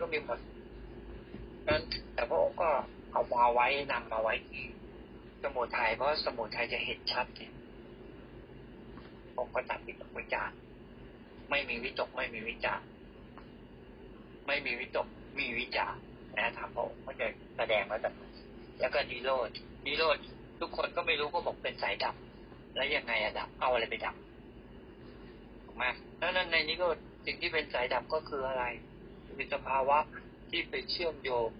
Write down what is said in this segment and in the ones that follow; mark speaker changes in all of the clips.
Speaker 1: ก็มีหมดนั้นแต่พระองค์ก็เอามาไว้นำมาไว้ที่สมุทัยเพราะสมุทัยจะเห็นชัดเนี่ยผมก็ตัดวิตกวิจารไม่มีวิตกไม่มีวิจารไม่มีวิตกมีวิจารนะถามพระองค์ก็จะแสดงแล้วแต่แล้วก็นิโรธนิโรธทุกคนก็ไม่รู้ก็บอกเป็นสายดับ แล้วยังไงอะดับเอาอะไรไปดับถูกไหมแล้วนั้นในนิโรธสิ่งที่เป็นสายดับก็คืออะไร คือสภาวะที่ไปเชื่อมโยง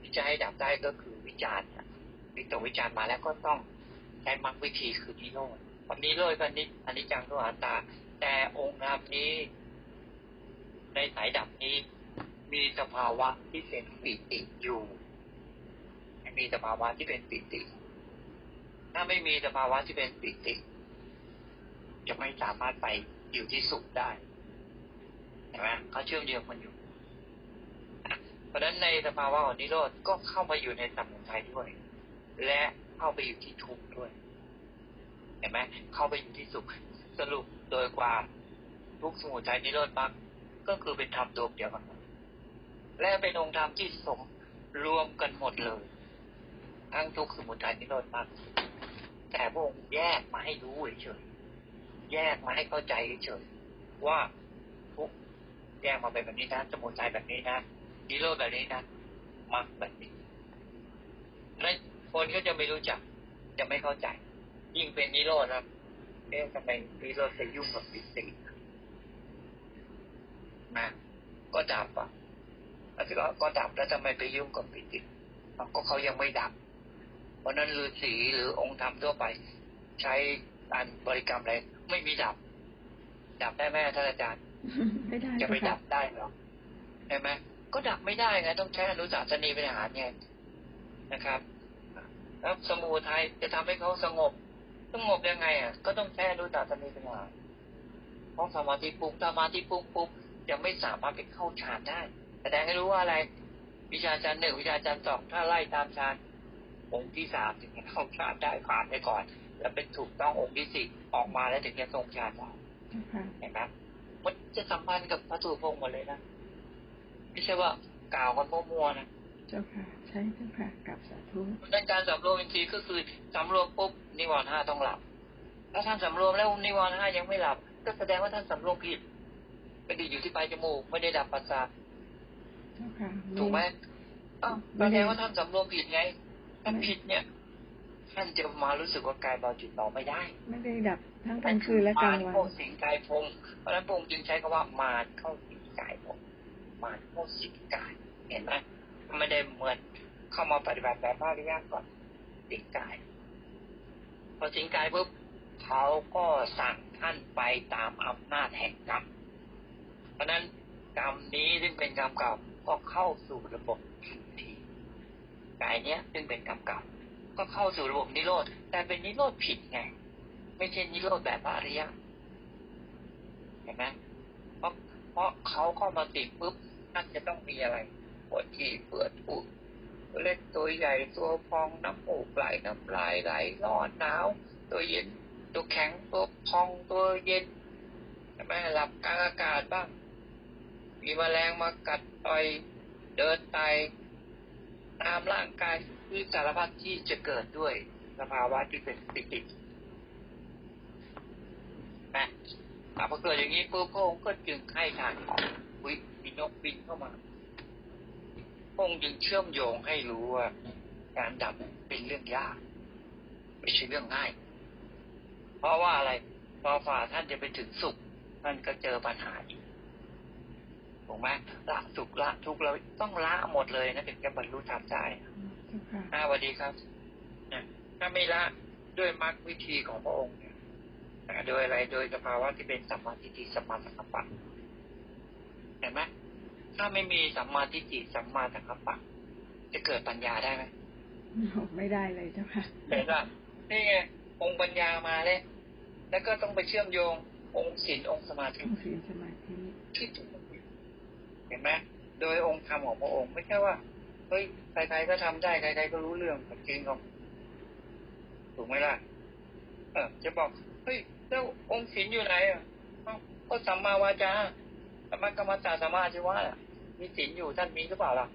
Speaker 1: ที่จะให้ดับได้ก็คือวิจารณ์วิตกวิจารณ์มาแล้วก็ต้องใช้มรรควิธีคือนิโรธวันนี้เลยวันนี้อันนี้จังตัวอัตตา แต่องค์นามนี้ ในสายดับนี้ มีสภาวะที่เป็นปิติอยู่มีสภาวะที่เป็นปิติ ถ้าไม่มีสภาวะที่เป็นปิติ จะไม่สามารถไปอยู่ที่สุขได้เห็นไหมเขาเชื่อมโยงกันอยู่ ราะฉะนั้นในสภาวะของนิโรธก็เข้ามาอยู่ในสมุทัยด้วย และเข้าไปอยู่ที่ทุกข์ด้วย เห็นไหมเข้าไปอยู่ที่สุขสรุปโดยความทุกข์สมุทัยนิโรธมรรคก็คือเป็นธรรมดวงเดียวกันและเป็นองค์ธรรมที่สมรวมกันหมดเลยทั้งทุกข์สมุทัยนิโรธมรรคแต่พระองค์แยกมาให้รู้เฉยแยกมาให้เข้าใจเฉยว่าทุกแยกมาเป็นแบบนี้นะสมุทัยแบบนี้นะ นิโรธแบบนี้นะมรรคแบบนี้แล้วคนก็จะไม่รู้จัก จะไม่เข้าใจ ยิ่งเป็นนิโรธนะเอ๊ะทำไมนิโรธไปยุ่งกับปิตินะก็ดับอะแล้วก็ก็ดับแล้วทำไมไปยุ่งกับปิติก็เขายังไม่ดับ เพราะนั้นฤาษีหรือองค์ธรรมทั่วไป ใช้การบริกรรมอะไรไม่มีดับ ดับได้ไหมท่านอาจารย์
Speaker 2: ไม่ได้
Speaker 1: จะไปดับได้หรอใช่ไหม ก็ดับไม่ได้ไงต้องใช้อนุสาสนีเป็นอาหารไงนะครับ แล้วสมูทัยจะทำให้เขาสงบสงบยังไงอะ ก็ต้องใช้อนุสาสนีเป็นอาหารเพราะสมาธิปุ๊บสมาธิปุ๊บปุ๊บจะไม่สามารถไปเข้าฌานได้แสดงให้รู้ว่าอะไร วิชาฌานหนึ่งวิชาฌานสองถ้าไล่ตามฌานองค์ที่สามถึงจะเข้าฌานได้ผ่านไปก่อน แล้วเป็นถูกต้ององค์ที่สี่ออกมาแล้วถึงจะทรงฌานได้
Speaker 2: ค่ะ
Speaker 1: เห็นไหมมันจะสัมพันธ์กับพระถูกพงหมดเลยนะ ไม่ใช่ว่ากล่าวกันมั่วๆนะ
Speaker 2: เจ้าค่ะ ใช่เจ้าค่ะกลับสาธุ
Speaker 1: ในการสำรวมอินทรีย์ก็คือสำรวมปุ๊บนิวรณ์ห้าต้องหลับ ถ้าท่านสำรวมแล้วนิวรณ์ห้ายังไม่หลับ ก็แสดงว่าท่านสำรวมผิดไปดีอยู่ที่ปลายจมูกไม่ได้ดับประสาท
Speaker 2: เจ้าค่ะ
Speaker 1: ถูกไหมอ้าวแสดงว่าท่านสำรวมผิดไงถ้าผิดเนี่ยท่านจะมารู้สึกว่ากายเบาจิตเบาไม่ได้
Speaker 2: ไม่ได้ดับทั้งกลางคืนและกลาง
Speaker 1: มร
Speaker 2: วัน
Speaker 1: เข้าสิงกายพงเพราะฉะนั้นพระองค์จึงใช้คำว่ามารเข้าสิงกายพง มารเข้าสิกายเห็นไหมไม่ได้เหมือนเข้ามาปฏิบัติแบบพระอริยะก่อนสิกาย พอสิงกายปุ๊บเขาก็สั่งท่านไปตามอำนาจแห่งกรรม เพราะนั้นกรรมนี้ซึ่งเป็นกรรมเก่าก็เข้าสู่ระบบทันทีกายเนี้ยซึ่งเป็นกรรมเก่าก็เข้าสู่ระบบนิโรธแต่เป็นนิโรธผิดไง ไม่ใช่นิโรธแบบพระอริยะเห็นไหมเพราะเพราะเขาเข้ามาติดปุ๊บ ท่านจะต้องมีอะไรปวดฉี่เปิดอุดเล็กตัวใหญ่ตัวพองน้ำมูกไหลน้ำลายไหลร้อนหนาวตัวเย็นตัวแข็งตัวพองตัวเย็นใช่ไหมหลับกลางอากาศบ้าง มีแมลงมากัดต่อยเดินไตตามร่างกายคือสารพัดที่จะเกิดด้วยสภาวะที่เป็นปิตินะอะพอเกิดอย่างนี้ปุ๊บพระองค์ก็จึงให้ทางออกวิ มีนกบินเข้ามาพระองค์จึงเชื่อมโยงให้รู้ว่าการดับเป็นเรื่องยาก ไม่ใช่เรื่องง่าย เพราะว่าอะไรพอฝ่าท่านจะไปถึงสุข ท่านก็เจอปัญหาอีกถูกไหมละสุขละทุกข์เราต้องละหมดเลยนะถึงจะบรรลุธรรมได้
Speaker 2: เจ้าค่ะ
Speaker 1: อ่าสวัสดีครับนะถ้าไม่ละด้วยมรรควิธีของพระองค์เนี่ยอ่าโดยอะไรโดยสภาวะที่เป็นสัมมาทิฏฐิสัมมาสังกัปปะเห็นไหมถ้าไม่มีสัมมาทิฏฐิสัมมาสังกัปปะจะเกิดปัญญาได้ไหม
Speaker 2: ไม่ได้เลยเจ้าค่ะ
Speaker 1: เห็นป่ะนี่ไงองค์ปัญญามาเลยแล้วก็ต้องไปเชื่อมโยง องค์ศีลองค์สมาธิ
Speaker 2: ต้องศีลสมาธิ
Speaker 1: ที่ถูกเห็นไหมโดยองค์ธรรมของพระองค์ไม่ใช่ว่าเฮ้ยใครๆก็ทำได้ใครๆก็รู้เรื่องจริงของถูกไหมล่ะเออจะบอกเฮ้ยแล้วองค์ศีลอยู่ไหนอะเอ้าก็สัมมาวาจา สัมมากรรมตาสัมมาอาชีวะอะมีศีลอยู่ท่านมีหรือเปล่าล่ะ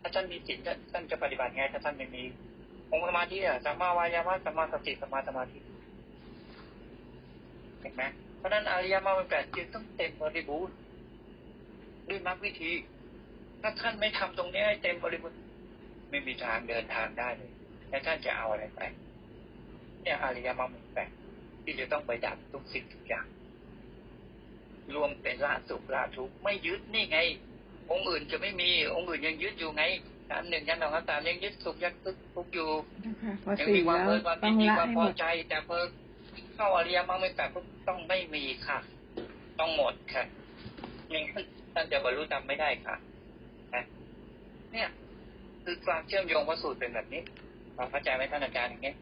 Speaker 1: ถ้าท่านมีศีลท่านจะปฏิบัติไงถ้าท่านไม่มีองค์สมาธิอะสัมมาวายามะสัมมาสติสัมมาสมาธิเห็นไหมเพราะนั้นอริยมรรคแปดจึงต้องเต็มบริบูรณ์ด้วยมรรควิธี ถ้าท่านไม่ทำตรงนี้ให้เต็มบริบูรณ์ไม่มีทางเดินทางได้เลยแล้วท่านจะเอาอะไรไป เนี่ยอริยมรรคแปดที่จะต้องไปดับทุกสิ่งทุกอย่าง รวมเป็นละสุขละทุกข์ไม่ยึดนี่ไง องค์อื่นจะไม่มีองค์อื่นยังยึดอยู่ไงอันหนึ่งยันสองอันสามยังยึดสุขยังยึดทุกข์อยู่
Speaker 2: เจ้าค่ะพอ
Speaker 1: ยัง
Speaker 2: สี่
Speaker 1: มีความ
Speaker 2: แล้ว
Speaker 1: เพลินความ
Speaker 2: ต้
Speaker 1: ยิ
Speaker 2: อนง
Speaker 1: ดี
Speaker 2: ละ
Speaker 1: ความ
Speaker 2: ให้
Speaker 1: พ
Speaker 2: ห
Speaker 1: อ
Speaker 2: มด
Speaker 1: ใจ แต่พอเข้าอริยมรรคไม่แปดปุ๊บต้องไม่มีค่ะ ต้องหมดค่ะไม่งั้นท่านจะบรรลุธรรมไม่ได้ค่ะนะเนี่ย คือความเชื่อมโยงพระสูตรเป็นแบบนี้พอเข้าใจไหมท่านอาจารย์อย่างเงี้ย